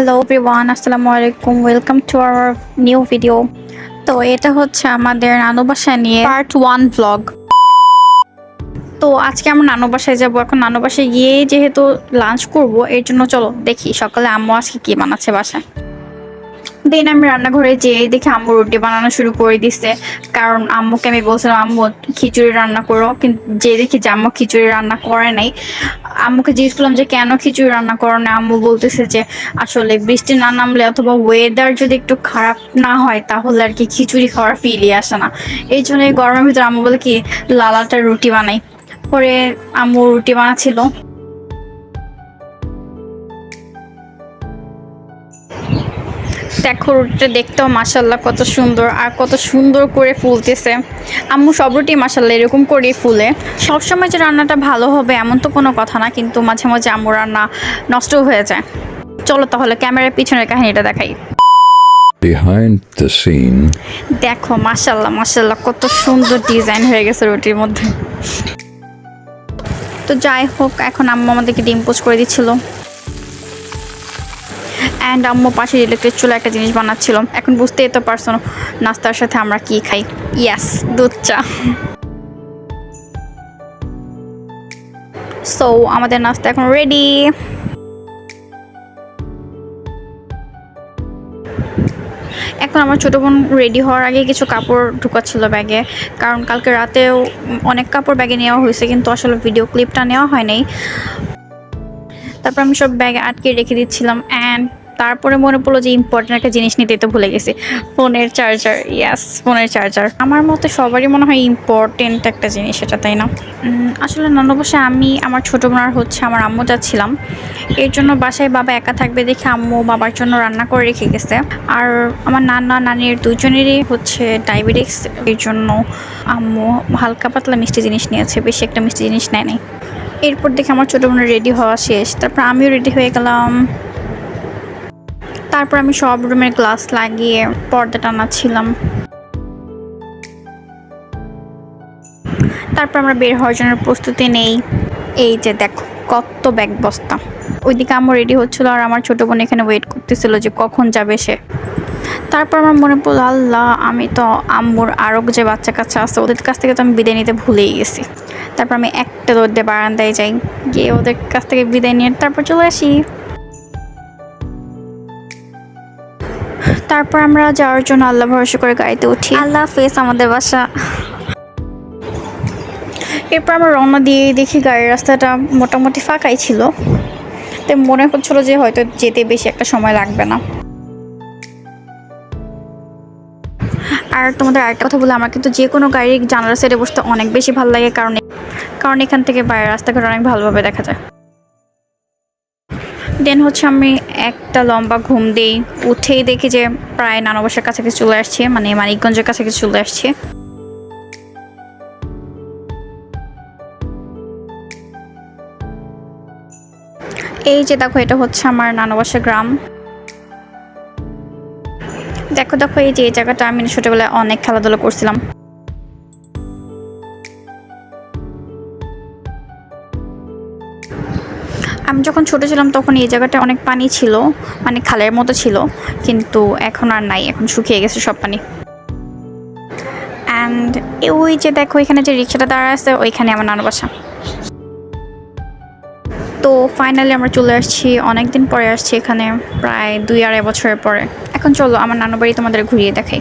Hello everyone আসসালামু আলাইকুম welcome to our new video তো এটা হচ্ছে আমাদের নানু বাসা নিয়ে পার্ট ওয়ান ব্লগ তো আজকে আমরা নানু বাসায় যাব, এখন নানু বাসায় গিয়ে যেহেতু লাঞ্চ করব, এর জন্য চলো দেখি সকালে আম্মু আজকে কি বানাচ্ছে বাসায়। দেন আমি রান্নাঘরে যেয়ে দেখি আম্মু রুটি বানানো শুরু করে দিছে। কারণ আম্মুকে আমি বলছিলাম, আম্মু, খিচুড়ি রান্না করো। কিন্তু যে দেখি যে আম্মু খিচুড়ি রান্না করে নাই। আম্মুকে জিজ্ঞেস করলাম যে, কেন খিচুড়ি রান্না করো না? আম্মু বলতেছে যে, আসলে বৃষ্টি না নামলে অথবা ওয়েদার যদি একটু খারাপ না হয়, তাহলে আর কি খিচুড়ি খাওয়ার ফিলই আসে না। এই জন্য গরমের ভিতরে আম্মু বলে কি, লালাটা রুটি বানাই। পরে আম্মু রুটি বানাচ্ছিল। দেখো রুটিটা দেখতেও মাসাল্লাহ কত সুন্দর আর কত সুন্দর করে ফুলতেছে। আম্মু সব রুটি মাসাল্লাহ এরকম করেই ফুলে। সবসময় যে রান্নাটা ভালো হবে এমন তো কোনো কথা না কিন্তু মাঝে মাঝে আম্মু রান্না নষ্ট হয়ে যায়। চলো তাহলে ক্যামেরার পিছনের কাহিনীটা দেখাই। দেখো মাসাল্লাহ মাসাল্লাহ কত সুন্দর ডিজাইন হয়ে গেছে রুটির মধ্যে। তো যাই হোক এখন আম্মু আমাদেরকে ডিম পোস্ট করে দিচ্ছিল। অ্যান্ড আম্মু পাশে ইলেকট্রিক চুলা একটা জিনিস বানাচ্ছিল। এখন বুঝতেই তো পারছ নাস্তার সাথে আমরা কি খাই। ইয়াস দুধ চা। সো আমাদের নাস্তা এখন রেডি এখন আমার ছোটো বোন রেডি হওয়ার আগে কিছু কাপড় ঢুকাচ্ছিল ব্যাগে কারণ কালকে রাতেও অনেক কাপড় ব্যাগে নেওয়া হয়েছে, কিন্তু আসলে ভিডিও ক্লিপটা নেওয়া হয় নাই তারপর আমি সব ব্যাগে আটকে রেখে দিচ্ছিলাম। অ্যান্ড তারপরে মনে পড়ল যে ইম্পর্টেন্ট একটা জিনিস নিতে তো ভুলে গেছি। ফোনের চার্জার ইয়াস ফোনের চার্জার আমার মতে সবারই মনে হয় ইম্পর্টেন্ট একটা জিনিস এটা তাই না? আসলে নানু বসে আমি, আমার ছোটো বোনার হচ্ছে আমার আম্মু যাচ্ছিলাম। এর জন্য বাসায় বাবা একা থাকবে দেখে আম্মু বাবার জন্য রান্না করে রেখে গেছে। আর আমার নানা, নানির দুজনেরই হচ্ছে ডায়াবেটিক্স এর জন্য আম্মু হালকা পাতলা মিষ্টি জিনিস নিয়েছে, বেশি একটা মিষ্টি জিনিস নেয় নাই। এরপর দেখে আমার ছোটো বোনের রেডি হওয়া শেষ। তারপর আমিও রেডি হয়ে গেলাম। তারপর আমি সব রুমের গ্লাস লাগিয়ে পর্দা টানাচ্ছিলাম। তারপর আমরা বের হওয়ার জন্য প্রস্তুতি নেই। এই যে দেখো, কত ব্যাগ বস্তা। ওইদিকে আম্মু রেডি হচ্ছিল আর আমার ছোটো বোন এখানে ওয়েট করতেছিল যে কখন যাবে সে। তারপর আমার মনে পড়ল, আল্লাহ, আমি তো আম্মুর আরও যে বাচ্চা কাচ্চা আছে, ওদের কাছ থেকে তো আমি বিদায় নিতে ভুলেই গেছি। তারপর আমি একটা দৌড় দিয়ে বারান্দায় যাই, গিয়ে ওদের কাছ থেকে বিদায় নিয়ে তারপর চলে আসি। তারপর আমরা যাওয়ার জন্য আল্লাহ ভরসা করে গাড়িতে উঠি। আল্লাহ হাফেজ আমাদের বাসা। এরপর আমরা রওনা দিয়ে দেখি গাড়ির রাস্তাটা মোটামুটি ফাঁকাই ছিল। তাই মনে হচ্ছিল যে হয়তো যেতে বেশি একটা সময় লাগবে না। আর তোমাদের আরেকটা কথা বলে আমার কিন্তু যে কোনো গাড়ির জানালা সাইডে বসতে অনেক বেশি ভালো লাগে কারণ কারণ এখান থেকে বাইরের রাস্তাঘাট অনেক ভালোভাবে দেখা যায়। দেন হচ্ছে আমি একটা লম্বা ঘুম দিই, উঠেই দেখি যে প্রায় নানবাসার কাছাকাছি চলে আসছে মানে মানিকগঞ্জের কাছাকাছি চলে আসছে। এই যে দেখো, এটা হচ্ছে আমার নানবাসা গ্রাম। দেখো দেখো, এই যে এই জায়গাটা আমি ছোটবেলায় অনেক খেলাধুলা করছিলাম। আমি যখন ছোট ছিলাম তখন এই জায়গাটা অনেক পানি ছিল মানে খালের মতো ছিল, কিন্তু এখন আর নাই, এখন শুকিয়ে গেছে সব পানি। অ্যান্ড ওই যে দেখো, এখানে যে রিক্সাটা দাঁড়া আছে, ওইখানে আমার নানু বাসা। তো ফাইনালি আমরা চলে আসছি অনেক দিন পরে আসছি এখানে, প্রায় দুই আড়াই বছরের পরে। এখন চলো, আমার নানু বাড়ি তোমাদের ঘুরিয়ে দেখাই।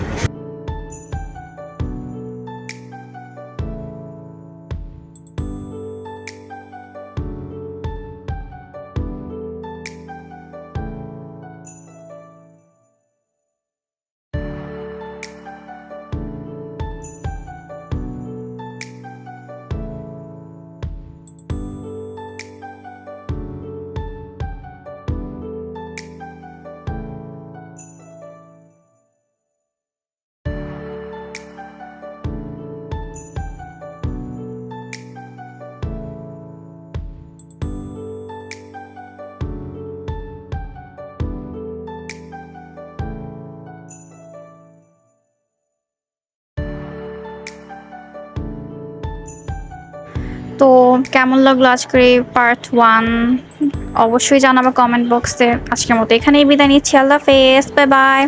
তো কেমন লাগল আজকের এই পার্ট ওয়ান অবশ্যই জানাব কমেন্ট বক্সে আজকের মতো এখানেই বিদায় নিচ্ছি। আল্লাহ ফেস বাই বাই